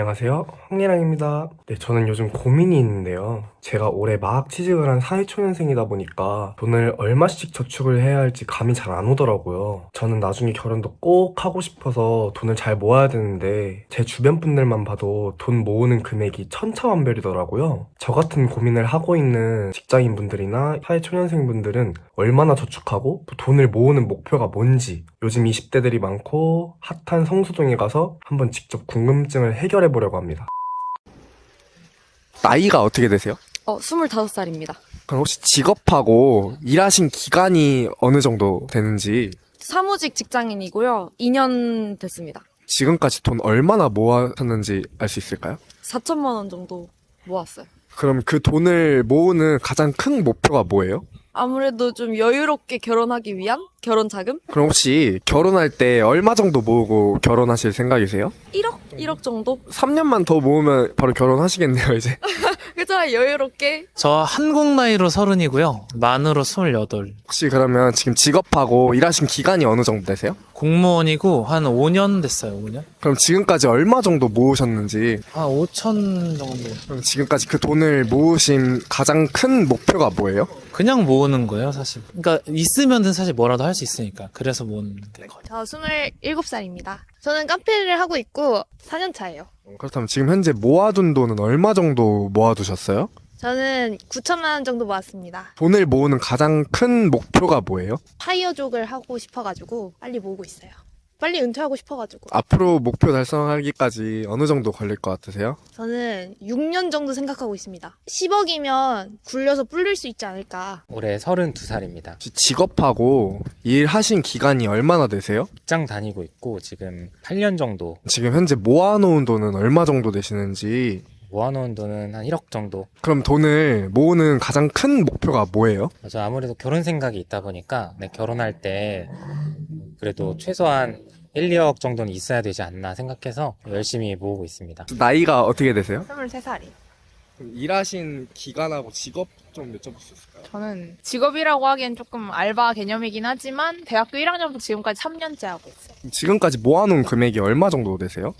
안녕하세요. 황리랑입니다. 네, 저는 요즘 고민이 있는데요. 제가 올해 막 취직을 한 사회초년생이다 보니까 돈을 얼마씩 저축을 해야 할지 감이 잘 안 오더라고요. 저는 나중에 결혼도 꼭 하고 싶어서 돈을 잘 모아야 되는데 제 주변 분들만 봐도 돈 모으는 금액이 천차만별이더라고요. 저 같은 고민을 하고 있는 직장인 분들이나 사회초년생 분들은 얼마나 저축하고 또 돈을 모으는 목표가 뭔지 요즘 20대들이 많고 핫한 성수동에 가서 한번 직접 궁금증을 해결해 보려고 합니다. 나이가 어떻게 되세요? 어, 25살입니다. 그럼 혹시 직업하고 일하신 기간이 어느 정도 되는지 사무직 직장인이고요. 2년 됐습니다. 지금까지 돈 얼마나 모았었는지 알 수 있을까요? 4천만 원 정도 모았어요. 그럼 그 돈을 모으는 가장 큰 목표가 뭐예요? 아무래도 좀 여유롭게 결혼하기 위한 결혼 자금? 그럼 혹시 결혼할 때 얼마 정도 모으고 결혼하실 생각이세요? 1억? 1억 정도? 3년만 더 모으면 바로 결혼하시겠네요, 이제. 그죠? 여유롭게. 저 한국 나이로 서른이고요. 만으로 스물여덟. 혹시 그러면 지금 직업하고 일하신 기간이 어느 정도 되세요? 공무원이고 한 5년 됐어요. 5년? 그럼 지금까지 얼마 정도 모으셨는지, 한 5천 정도. 그럼 지금까지 그 돈을 모으신 가장 큰 목표가 뭐예요? 그냥 모으는 거예요, 사실. 그러니까 있으면은 사실 뭐라도 할 수 있으니까. 그래서 모으는 데 거의. 저 27살입니다. 저는 카페를 하고 있고 4년 차예요. 그렇다면 지금 현재 모아둔 돈은 얼마 정도 모아두셨어요? 저는 9천만 원 정도 모았습니다. 돈을 모으는 가장 큰 목표가 뭐예요? 파이어족을 하고 싶어가지고 빨리 모으고 있어요. 빨리 은퇴하고 싶어가지고. 앞으로 목표 달성하기까지 어느 정도 걸릴 것 같으세요? 저는 6년 정도 생각하고 있습니다. 10억이면 굴려서 불릴 수 있지 않을까. 올해 32살입니다. 혹시 직업하고 일하신 기간이 얼마나 되세요? 직장 다니고 있고 지금 8년 정도 지금 현재 모아놓은 돈은 얼마 정도 되시는지 모아놓은 돈은 한 1억 정도. 그럼 돈을 모으는 가장 큰 목표가 뭐예요? 저 아무래도 결혼 생각이 있다 보니까 네, 결혼할 때 그래도 최소한 1, 2억 정도는 있어야 되지 않나 생각해서 열심히 모으고 있습니다. 나이가 어떻게 되세요? 23살이요. 일하신 기간하고 직업 좀 여쭤볼 수 있을까요? 저는 직업이라고 하기엔 조금 알바 개념이긴 하지만 대학교 1학년부터 지금까지 3년째 하고 있어요. 지금까지 모아놓은 금액이 얼마 정도 되세요?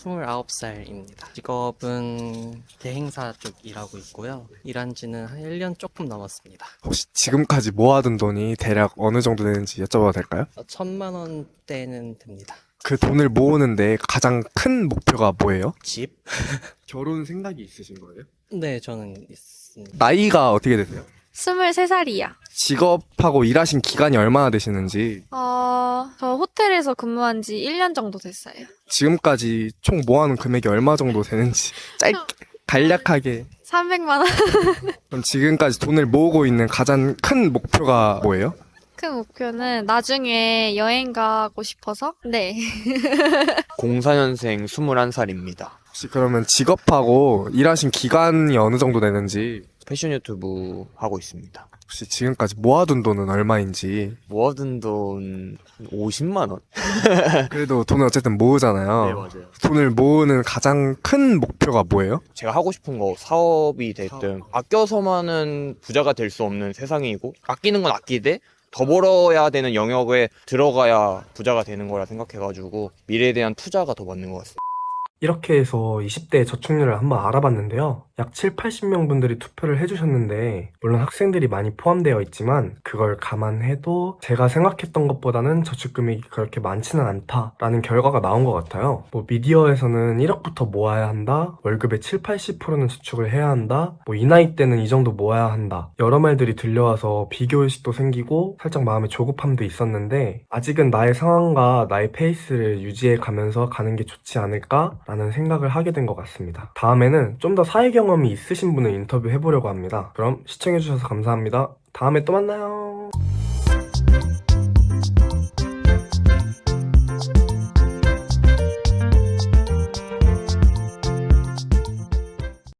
29살입니다. 직업은 대행사 쪽 일하고 있고요. 일한 지는 한 1년 조금 넘었습니다. 혹시 지금까지 모아둔 돈이 대략 어느 정도 되는지 여쭤봐도 될까요? 어, 천만 원대는 됩니다. 그 돈을 모으는데 가장 큰 목표가 뭐예요? 집? 결혼 생각이 있으신 거예요? 네, 저는 있습니다. 나이가 어떻게 되세요? 23살이요. 직업하고 일하신 기간이 얼마나 되시는지 어, 저 호텔에서 근무한 지 1년 정도 됐어요. 지금까지 총 모아놓은 금액이 얼마 정도 되는지 짧게 간략하게 300만 원. 그럼 지금까지 돈을 모으고 있는 가장 큰 목표가 뭐예요? 큰 목표는 나중에 여행 가고 싶어서. 네. 04년생 21살입니다. 혹시 그러면 직업하고 일하신 기간이 어느 정도 되는지 패션 유튜브 하고 있습니다. 혹시 지금까지 모아둔 돈은 얼마인지 모아둔 돈 50만 원? 그래도 돈을 어쨌든 모으잖아요 네, 맞아요. 돈을 모으는 가장 큰 목표가 뭐예요? 제가 하고 싶은 거 사업이 됐든 아껴서만은 부자가 될 수 없는 세상이고 아끼는 건 아끼되 더 벌어야 되는 영역에 들어가야 부자가 되는 거라 생각해가지고 미래에 대한 투자가 더 맞는 것 같습니다. 이렇게 해서 20대 저축률을 한번 알아봤는데요. 약 7, 80명 분들이 투표를 해주셨는데, 물론 학생들이 많이 포함되어 있지만, 그걸 감안해도 제가 생각했던 것보다는 저축 금액이 그렇게 많지는 않다라는 결과가 나온 것 같아요. 뭐, 미디어에서는 1억부터 모아야 한다, 월급의 7, 80%는 저축을 해야 한다, 뭐, 이 나이 때는 이 정도 모아야 한다. 여러 말들이 들려와서 비교의식도 생기고, 살짝 마음의 조급함도 있었는데, 아직은 나의 상황과 나의 페이스를 유지해 가면서 가는 게 좋지 않을까? 라는 생각을 하게 된 것 같습니다. 다음에는 좀 더 사회 경험이 있으신 분을 인터뷰해보려고 합니다. 그럼 시청해주셔서 감사합니다. 다음에 또 만나요.